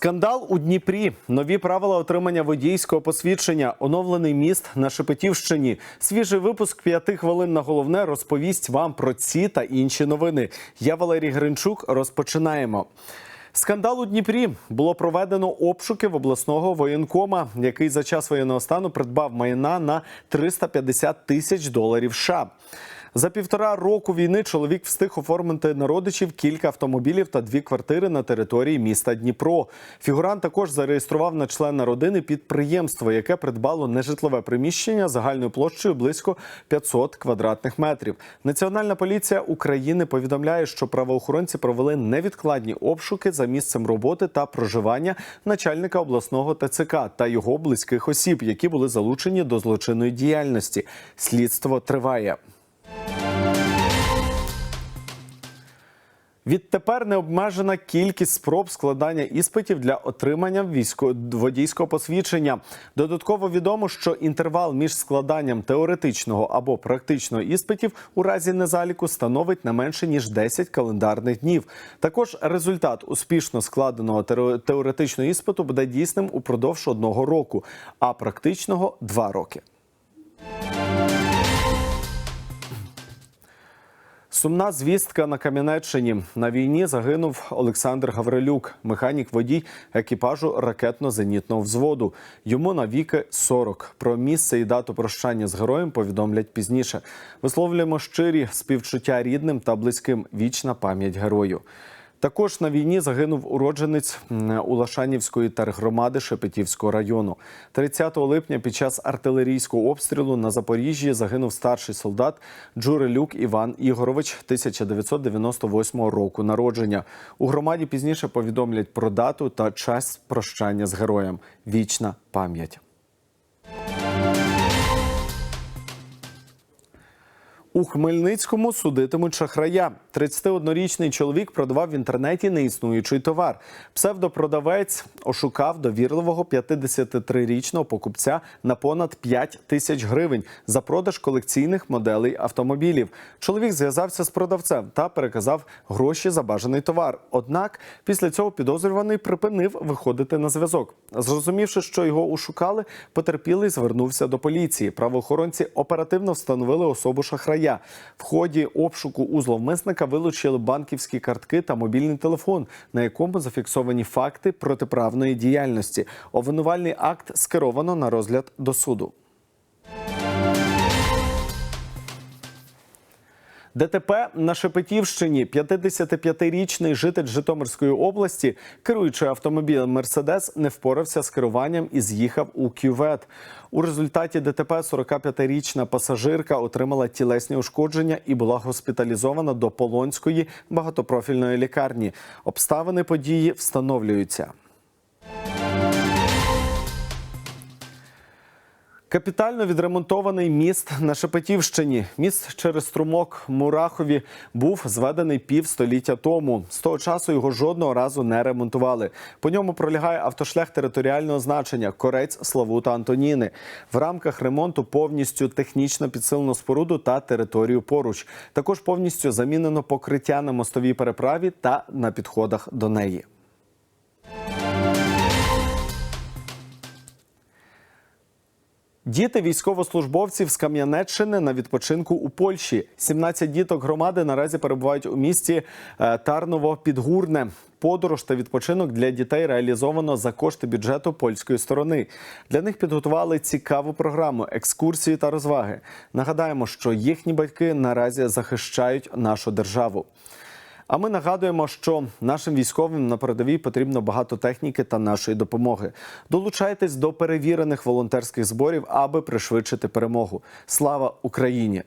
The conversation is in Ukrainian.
Скандал у Дніпрі. Нові правила отримання водійського посвідчення. Оновлений міст на Шепетівщині. Свіжий випуск п'яти хвилин на головне розповість вам про ці та інші новини. Я Валерій Гринчук. Розпочинаємо. Скандал у Дніпрі було проведено обшуки в обласного воєнкома, який за час воєнного стану придбав майна на 350 тисяч доларів. США. За півтора року війни чоловік встиг оформити на родичів кілька автомобілів та дві квартири на території міста Дніпро. Фігурант також зареєстрував на члена родини підприємство, яке придбало нежитлове приміщення загальною площею близько 500 квадратних метрів. Національна поліція України повідомляє, що правоохоронці провели невідкладні обшуки за місцем роботи та проживання начальника обласного ТЦК та його близьких осіб, які були залучені до злочинної діяльності. Слідство триває. Відтепер необмежена кількість спроб складання іспитів для отримання водійського посвідчення. Додатково відомо, що інтервал між складанням теоретичного або практичного іспитів у разі незаліку становить не менше ніж 10 календарних днів. Також результат успішно складеного теоре- теоретичного іспиту буде дійсним упродовж одного року, а практичного два роки. Сумна звістка на Кам'янеччині. На війні загинув Олександр Гаврилюк, механік водій екіпажу ракетно-зенітного взводу. Йому навіки 40. Про місце і дату прощання з героєм повідомлять пізніше. Висловлюємо щирі співчуття рідним та близьким. Вічна пам'ять герою. Також на війні загинув уродженець Улашанівської тергромади Шепетівського району. 30 липня під час артилерійського обстрілу на Запоріжжі загинув старший солдат Джурелюк Іван Ігорович 1998 року народження. У громаді пізніше повідомлять про дату та час прощання з героєм. Вічна пам'ять. У Хмельницькому судитимуть шахрая. 31-річний чоловік продавав в інтернеті неіснуючий товар. Псевдопродавець ошукав довірливого 53-річного покупця на понад 5 тисяч гривень за продаж колекційних моделей автомобілів. Чоловік зв'язався з продавцем та переказав гроші за бажаний товар. Однак після цього підозрюваний припинив виходити на зв'язок. Зрозумівши, що його ошукали, потерпілий звернувся до поліції. Правоохоронці оперативно встановили особу шахрая. В ході обшуку у зловмисника вилучили банківські картки та мобільний телефон, на якому зафіксовані факти протиправної діяльності. Обвинувальний акт скеровано на розгляд до суду. ДТП на Шепетівщині 55-річний житель Житомирської області, керуючи автомобілем Мерседес, не впорався з керуванням і з'їхав у кювет. У результаті ДТП 45-річна пасажирка отримала тілесні ушкодження і була госпіталізована до Полонської багатопрофільної лікарні. Обставини події встановлюються. Капітально відремонтований міст на Шепетівщині. Міст через струмок Мурахові був зведений півстоліття тому. З того часу його жодного разу не ремонтували. По ньому пролягає автошлях територіального значення Корець, Славута, Антоніни. В рамках ремонту повністю технічно підсилено споруду та територію поруч. Також повністю замінено покриття на мостовій переправі та на підходах до неї. Діти військовослужбовців з Кам'янеччини на відпочинку у Польщі. 17 діток громади наразі перебувають у місті е, Тарново-Підгурне. Подорож та відпочинок для дітей реалізовано за кошти бюджету польської сторони. Для них підготували цікаву програму, екскурсії та розваги. Нагадаємо, що їхні батьки наразі захищають нашу державу. А ми нагадуємо, що нашим військовим на передовій потрібно багато техніки та нашої допомоги. Долучайтесь до перевірених волонтерських зборів, аби пришвидшити перемогу. Слава Україні!